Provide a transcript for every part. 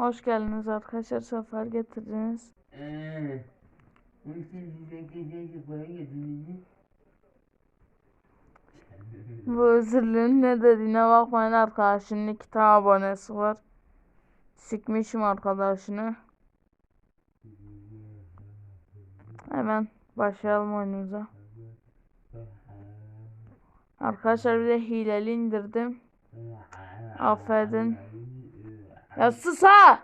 Hoş geldiniz arkadaşlar. Sefer getirdiniz. Bu. Bu özürlüğün ne dediğine bakmayın arkadaşının iki tane abonesi var. Sikmişim arkadaşını. Hemen başlayalım oyunumuza. Arkadaşlar bir de hileli indirdim. Affedin. Ya sus ha!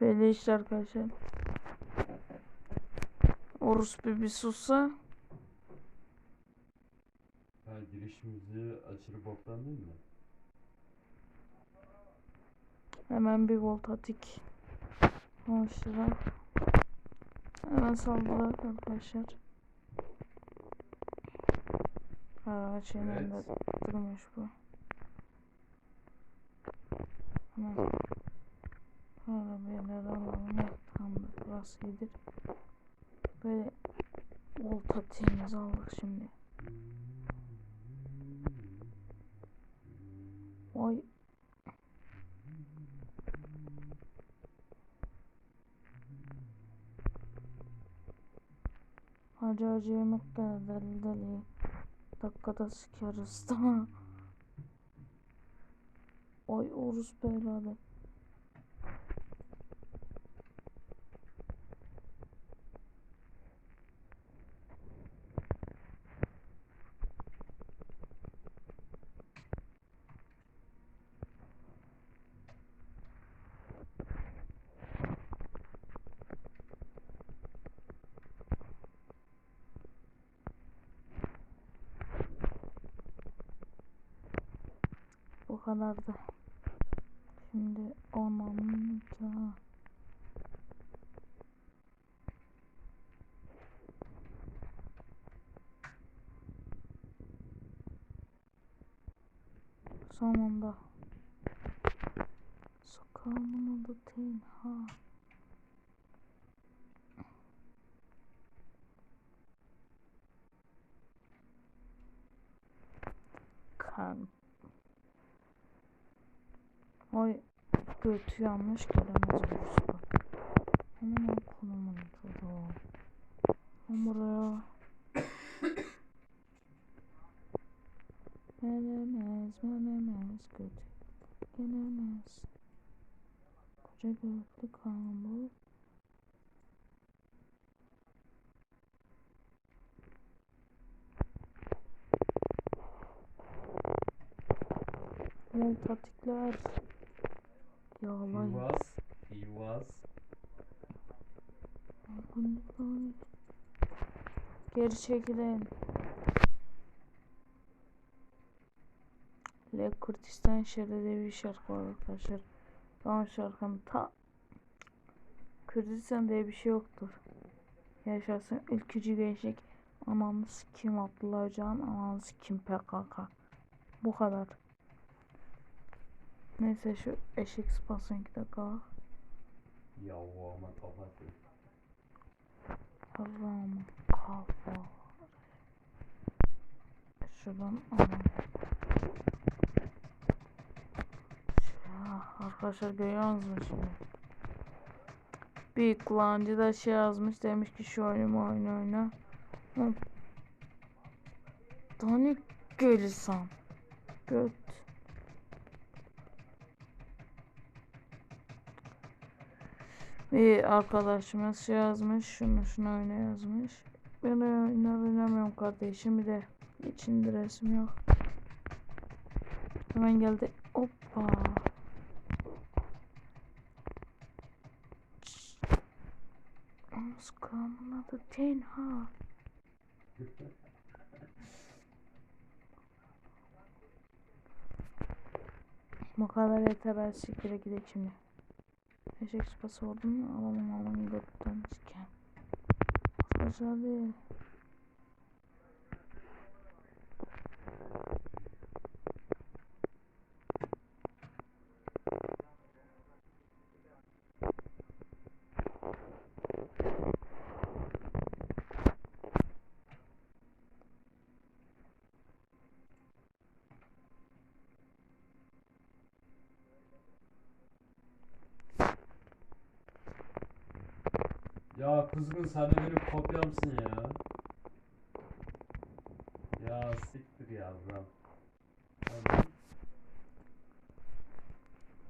Böyle işte arkadaşlar. Orus bir bir sussa. Ha girişimizi aşırı boktan değil mi? Hemen bir volt atik. Başlayalım. Hemen saldırak arkadaşlar. Araba şeyinden de durmuş bu. Hemen arabayı da alalım. Ya, Tamamdır burası iyidir. Böyle volt atiğimizi aldık şimdi. Oy Yemek geldi deli deli. Dakikada sikeriz tamam. Oy Urus beyladı. Bu kadardı. Şimdi onamda. Sonunda. Sokağımın adı tenha. Oy götü yanlış gelemez olursa. Hemen o konumun çocuğu. Ben buraya. Gelemez, gelemez götü. Gelemez. Koca götlü kan Voltatikler. He was. He was. Geri çekilin. Le Kurdistan şehri diye bir şarkı var arkadaşlar. O şarkının ta Kürdistan diye bir şey yoktur. Yaşasın ülkücü gençlik. Ananı kim Abdullah Öcalan, ananı kim PKK. Bu kadar. Neyse şu eşek spasyon iki dakika. Yahu ama kafası. Haram kafa. Şuradan alalım. Ya, arkadaşlar görüyor musunuz şimdi? Bir kullanıcı da şey yazmış demiş ki şu oyunu oyna oyna. Ne gelirsen. Göt. Bir arkadaşımız yazmış. Şunu şunu oyna yazmış. Ben oynar oynamıyorum kardeşim. Bir de içinde resim yok. Hemen geldi. Hoppa. Amskamın adı Tenha. Bu kadar yeter. Hadi sikire gidelim şimdi. Eşek sıpası oldum mu? Alamam alamam gökten siken. Arkadaşlar hadi. Ya kızgın sen de benim kopyamsın ya. Ya siktir yavrum. Hadi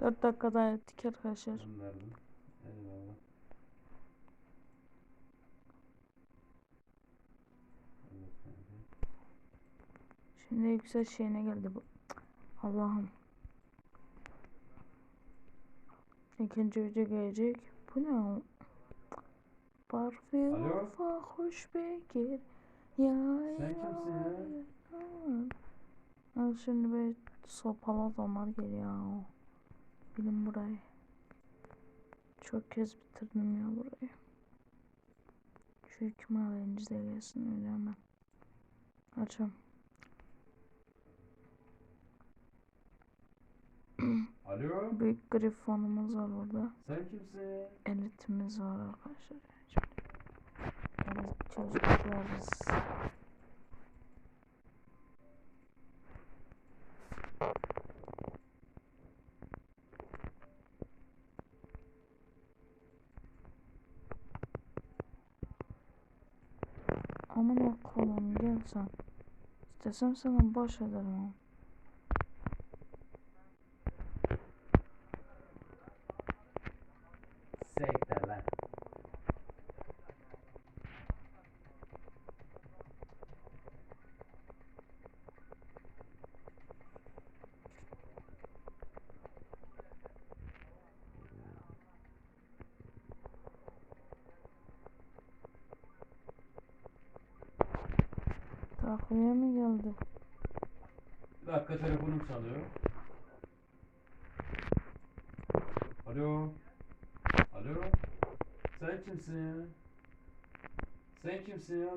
4 dakikada ettik arkadaşlar. gönderdim. Eyvallah. Evet kanka. Şimdi yüksel şeyine geldi bu. Allah'ım. İkinci video gelecek. Bu ne? Parfüm Alo? hoş bekir. Ya Sen kimsin ya? ya? Şimdi böyle sopalı adamlar geliyor. Bilin burayı. Çok kez bitirdim ya burayı. Şu iki madenci de gelsin öyle hemen. Açam. Alo? Büyük grifonumuz var burada. Sen kimsin? Elitimiz var arkadaşlar. Çocuklarız. Aman okulum gel sen. İstesem sana boş ederim ama. Takviye mi geldi? Bir dakika telefonum çalıyor. Alo. Alo. Sen kimsin ya? Sen kimsin ya?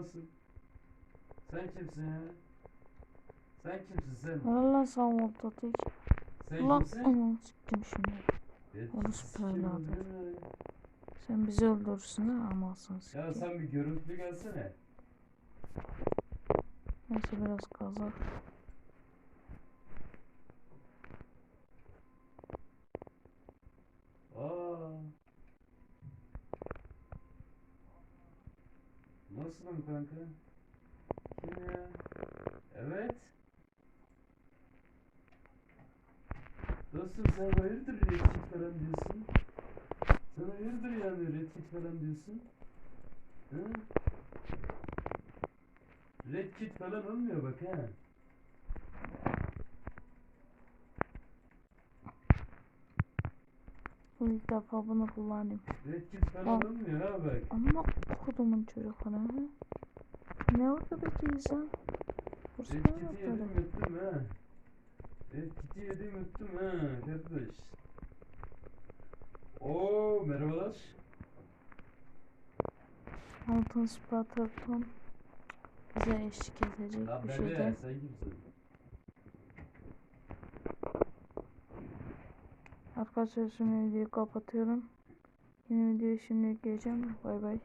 Sen kimsin ya? Sen kimsin sen? Valla sen ortadık. Sen Ulan kimsin? aman siktim şimdi. Evet, öldürürüm ya. Sen bizi öldürsün ha ama sen Ya siktim. sen bir görüntülü gelsene. Neyse biraz kazak. Aa. Nasılsın kanka? Kim ya? Evet. Dostum sen hayırdır redkit falan diyorsun? Sen hayırdır yani redkit falan diyorsun? Hı? Redkit falan olmuyor bak ha. Bu ilk defa bunu kullanayım. Redkit falan Al. olmuyor ha bak. Ama kodumun çocukları. Ne orada peki insan? Vursana Redkit'i yedim atları. yuttum ha. Redkit'i yedim yuttum ha kardeş. Oo merhabalar. Altın Spatterton bize eşlik edecek Lan bir sen kimsin? Arkadaşlar şimdi videoyu kapatıyorum. Yeni videoyu şimdi geleceğim. Bay bay.